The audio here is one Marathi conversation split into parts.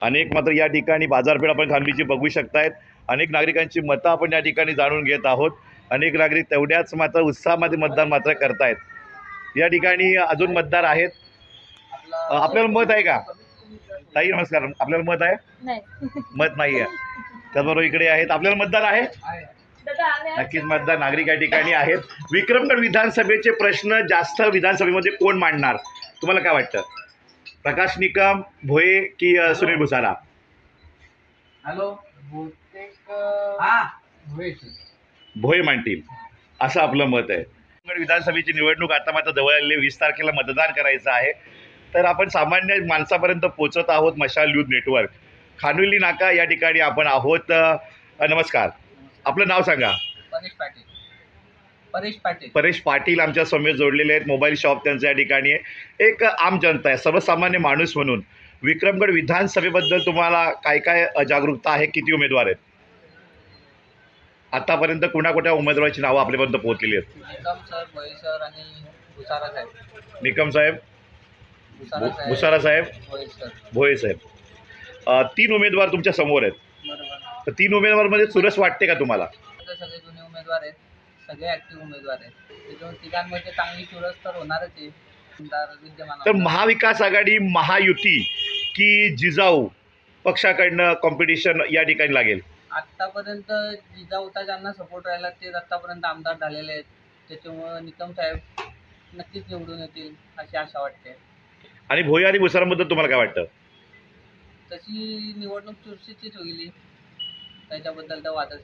अनेक मात्र या ठिकाणी बाजारपेठ आपण खानवीची बघू शकतायत. अनेक नागरिकांची मतं आपण या ठिकाणी जाणून घेत आहोत. अनेक नागरिक तेवढ्याच मात्र उत्साहामध्ये मतदान मात्र करतायत. या ठिकाणी अजून मतदार आहेत. आपल्याला मत आहे का? ताई नमस्कार. आपल्याला मत आहे? नाही. मत नाही आहे. त्याचबरोबर इकडे आहेत. आपल्याला मतदार आहे? नक्कीच मतदार नागरिक या ठिकाणी आहेत. विक्रमगड विधानसभेचे प्रश्न जास्त विधानसभेमध्ये कोण मांडणार? तुम्हाला काय वाटतं? प्रकाश निकम भोये की सुनील भुसारा. हॅलो बहुतेक हा. भोये मांडतील. असं आपलं मत आहे. विधानसभेची निवडणूक आता मात्र जवळ आलेली. वीस तारखेला मतदान करायचं आहे. तर आपण सामान्य माणसापर्यंत पोहोचत आहोत मशाल न्यूज नेटवर्क. खानविली नाका या ठिकाणी आपण आहोत. नमस्कार. आपलं नाव सांगा. परेश पाटील. परेश पाटील आमच्यासमोर जोडलेले आहेत. मोबाईल शॉप त्यांचं या ठिकाणी आहे. एक आम जनता आहे. सर्वसामान्य माणूस म्हणून. विक्रमगड विधानसभेबद्दल तुम्हाला काय काय जागरूकता आहे? किती उमेदवार आहेत? आतापर्यंत कुणाकुठ्या उमेदवाराची नावं आपल्यापर्यंत पोहोचलेली आहेत? निकम साहेब. भुसारा साहेब भोये साहेब. तीन उमेदवार तुमच्यासमोर आहेत. तीन उमेदवारमध्ये चुरस वाटते का तुम्हाला? सगळे जुने उमेदवार आहेत. सगळे ऍक्टिव्ह उमेदवार आहेत त्याच्यामुळे तिघांमध्ये चांगली चुरस तर होणारच आहे. आमदार विद्यमान तर आमदार. महाविकास आघाडी महायुती की जिजाऊ पक्षाकडनं कॉम्पिटिशन या ठिकाणी लागेल? आत्तापर्यंत जिजाऊता ज्यांना सपोर्ट राहिला ते आत्तापर्यंत आमदार झालेले आहेत. त्याच्यामुळं निकम साहेब नक्कीच निवडून येतील अशी आशा वाटते. आणि भोये आणि भुसाराबद्दल तुम्हाला काय वाटतं? तशी निवडणूक चुरशीचीच होईल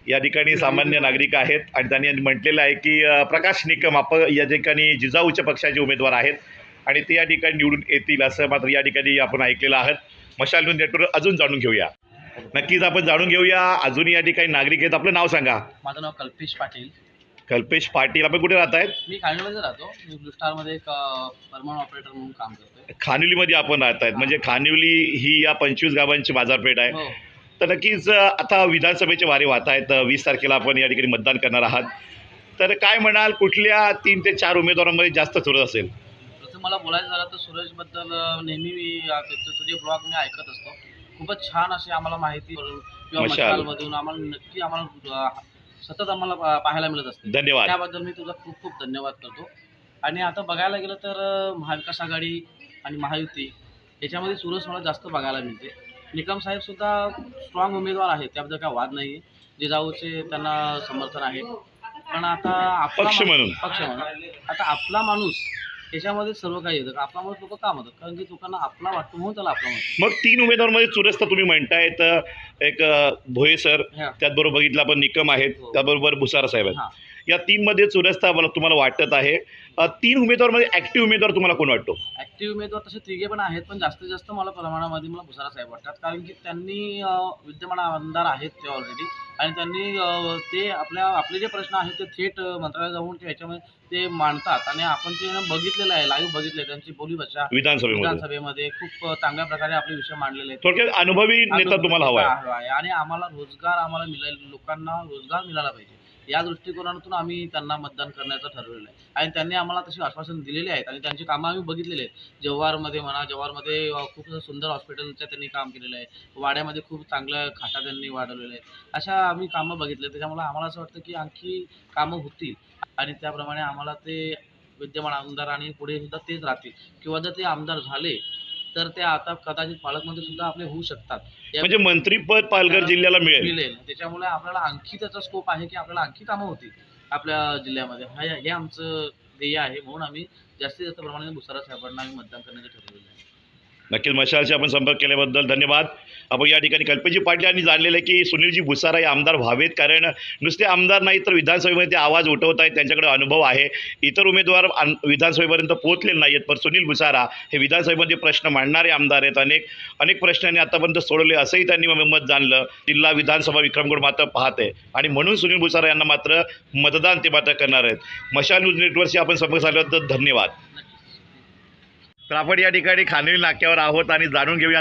या ठिकाणी सामान्य नागरिक आहेत आणि त्यांनी म्हटलेलं आहे की प्रकाश निकम आप या ठिकाणी जिजाऊच्या पक्षाचे उमेदवार आहेत आणि ते या ठिकाणी निवडून येतील असं मात्र या ठिकाणी आपण ऐकलेलं आहात मशाल न्यूज नेटवर्क अजून जाणून घेऊया. नक्कीच आपण जाणून घेऊया. अजून या ठिकाणी नागरिक आहेत. आपलं नाव सांगा. माझं नाव कल्पेश पाटील. कल्पेश पाटील. आपण कुठे राहत आहेत? मी खांडमध्ये राहतो. मी ब्लू स्टारमध्ये एक परमानंट ऑपरेटर म्हणून काम करतोय. खानिवलीमध्ये आपण राहत आहेत. म्हणजे खानिवली ही या पंचवीस गावांची बाजारपेठ आहे. हो. तर नक्कीच आता विधानसभेचे वारे वाहत आहेत. वीस तारखेला आपण या ठिकाणी मतदान करणार आहात. तर काय म्हणाल कुठल्या तीन ते चार उमेदवारांमध्ये जास्त चुरस असेल? प्रथम मला बोलायचं झालं तर सुरेशबद्दल अं, नेहमी मी तुझे ब्लॉग मी ऐकत असतो. खूपच छान अशी आम्हाला माहिती. मशालमधून आम्हाला नक्की आम्हाला सतत आम्हाला पाहायला मिळत असते. धन्यवाद. त्याबद्दल मी तुझा खूप खूप धन्यवाद करतो. आणि आता बघायला गेलं तर महाविकास आघाडी आणि महायुती याच्यामध्ये सुरस मला जास्त बघायला मिळते. निकम साहेब सुद्धा स्ट्रॉंग उमेदवार आहेत त्याबद्दल काय वाद नाही जिजाऊचे त्यांना समर्थन आहे पण आता आपला पक्ष म्हणून. पक्ष म्हणून आता आपला माणूस याच्यामध्ये सर्व काही येतं आपला माणूस लोक का म्हणतात कारण की लोकांना आपला वाटतो म्हणून त्याला आपला म्हणतो मग तीन उमेदवारमध्ये चुरस तर तुम्ही म्हणताय तर एक अ, भोये सर. त्याचबरोबर बघितलं आपण निकम आहेत हो. त्याबरोबर भुसारा साहेब हां. या तीनमध्ये चुरसता मला तुम्हाला वाटत आहे. तीन उमेदवारमध्ये ॲक्टिव्ह उमेदवार तुम्हाला कोण वाटतो? ॲक्टिव्ह उमेदवार तसे तिघे पण आहेत पण जास्तीत जास्त मला प्रमाणामध्ये मला भुसारा साहेब वाटतात. कारण की त्यांनी विद्यमान आमदार आहेत ते ऑलरेडी आणि त्यांनी ते आपल्या आपले जे प्रश्न आहेत ते थेट मंत्रालयात जाऊन ते याच्यामध्ये ते मांडतात. आणि आपण ते बघितलेलं आहे लाईव्ह बघितलं त्यांची बोलीभाषा विधानसभेमध्ये. विधानसभेमध्ये खूप चांगल्या प्रकारे आपले विषय मांडलेले आहेत. थोडक्यात अनुभवी नेता तुम्हाला हवा आहे. आणि आम्हाला रोजगार आम्हाला मिळेल लोकांना रोजगार मिळाला पाहिजे. या दृष्टिकोनातून आम्ही त्यांना मतदान करण्याचं ठरवलेलं आहे. आणि त्यांनी आम्हाला तशी आश्वासन दिलेली आहेत आणि त्यांची कामं आम्ही बघितलेली आहेत. जव्हारमध्ये म्हणा जव्हारमध्ये खूप सुंदर हॉस्पिटलचं त्यांनी काम केलेलं आहे. वाड्यामध्ये खूप चांगलं खाटा त्यांनी वाढवलेलं आहे अशा आम्ही कामं बघितले त्याच्यामुळे आम्हाला असं वाटतं की आणखी कामं होतील. आणि त्याप्रमाणे आम्हाला ते विद्यमान आमदार आणि पुढे सुद्धा तेच राहतील. किंवा जर ते आमदार झाले तर ते आता कदाचित पालकमंत्री सुद्धा आपले होऊ शकतात. या- म्हणजे मंत्रीपद पालघर जिल्ह्याला मिळेल. मिळेल. त्याच्यामुळे आपल्याला आणखी त्याचा स्कोप आहे की आपल्याला आणखी कामं होतील आपल्या जिल्ह्यामध्ये. हा हे आमचं ध्येय आहे. म्हणून आम्ही जास्तीत जास्त प्रमाणात भुसारा साहेबांना आम्ही मतदान करण्याचं ठरवलेलं आहे. नक्कीच मशालशी आपण संपर्क केल्याबद्दल धन्यवाद. आपण या ठिकाणी कल्पेजी पाटील यांनी जाणलेलं आहे की सुनीलजी भुसारा हे आमदार व्हावेत कारण नुसते आमदार नाही तर विधानसभेमध्ये ते आवाज उठवत आहेत त्यांच्याकडे अनुभव आहे. इतर उमेदवार विधानसभेपर्यंत पोहोचलेले नाही आहेत पण सुनील भुसारा हे विधानसभेमध्ये प्रश्न मांडणारे आमदार आहेत. अनेक अनेक प्रश्नांनी आतापर्यंत सोडवले असंही त्यांनी मत जाणलं. जिल्हा विधानसभा विक्रमगड मात्र पाहते. आणि म्हणून सुनील भुसारा यांना मात्र मतदान ते मात्र करणार आहेत. मशाल न्यूज नेटवर्कशी आपण संपर्क साधल्याबद्दल धन्यवाद. तर आपण या ठिकाणी खानवी नाक्यावर आहोत आणि जाणून घेऊया